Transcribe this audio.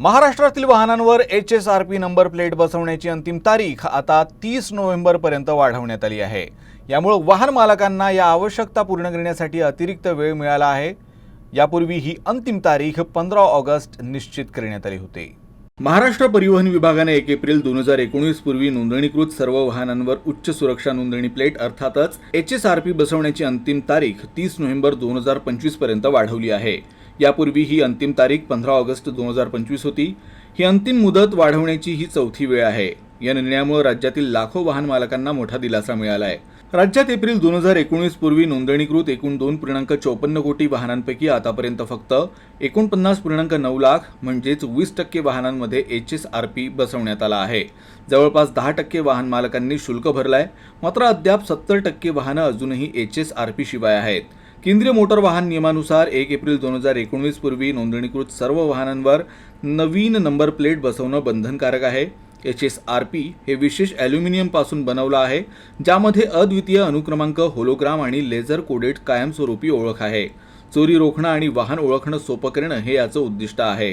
महाराष्ट्रातील वाहनांवर H S R P number plate बसवण्याची अंतिम तारीख आता तीस नोव्हेंबरपर्यंत वाढवण्यात आली आहे. यामुळं वाहन मालकांना या आवश्यकता पूर्ण करण्यासाठी अतिरिक्त वेळ मिळाला आहे. यापूर्वी ही अंतिम तारीख पंधरा ऑगस्ट निश्चित करण्यात आली होती. महाराष्ट्र परिवहन विभागाने एक एप्रिल दोन हजार एकोणीस पूर्वी नोंदणीकृत सर्व वाहनांवर उच्च सुरक्षा नोंदणी प्लेट अर्थातच एच एस आर पी बसवण्याची अंतिम तारीख तीस नोव्हेंबर दोन हजार पंचवीसपर्यंत वाढवली आहे. यापूर्वी ही अंतिम तारीख पंधरा ऑगस्ट दोन हजार पंचवीस होती. ही अंतिम मुदत वाढवण्याची ही चौथी वेळ आहे. या निर्णयामुळे राज्यातील लाखो वाहन मालकांना मोठा दिलासा मिळाला आहे राज्यात एप्रिल दोन हजार एकोणीस पूर्वी नोंदणीकृत एकूण दोन पूर्णांक चौपन्न कोटी वाहनांपैकी आतापर्यंत फक्त एकोणपन्नास पूर्णांक नऊ लाख म्हणजेच वीस टक्के वाहनांमध्ये एच एस आर पी बसवण्यात आला आहे. जवळपास दहा टक्के वाहन मालकांनी शुल्क भरलाय मात्र अद्याप सत्तर टक्के वाहनं अजूनही एच एस आर पी शिवाय आहेत. केंद्रीय मोटर वाहन नियमानुसार एक एप्रिल दोन हजार एकोणवीस पूर्वी नोंदणीकृत सर्व वाहनांवर नवीन नंबर प्लेट बसवणं बंधनकारक आहे. एच एस आर पी हे विशेष ॲल्युमिनियमपासून बनवलं आहे ज्यामध्ये अद्वितीय अनुक्रमांक होलोग्राम आणि लेझर कोडेड कायमस्वरूपी ओळख आहे. चोरी रोखणं आणि वाहन ओळखणं सोपं करणं हे याचं उद्दिष्ट आहे.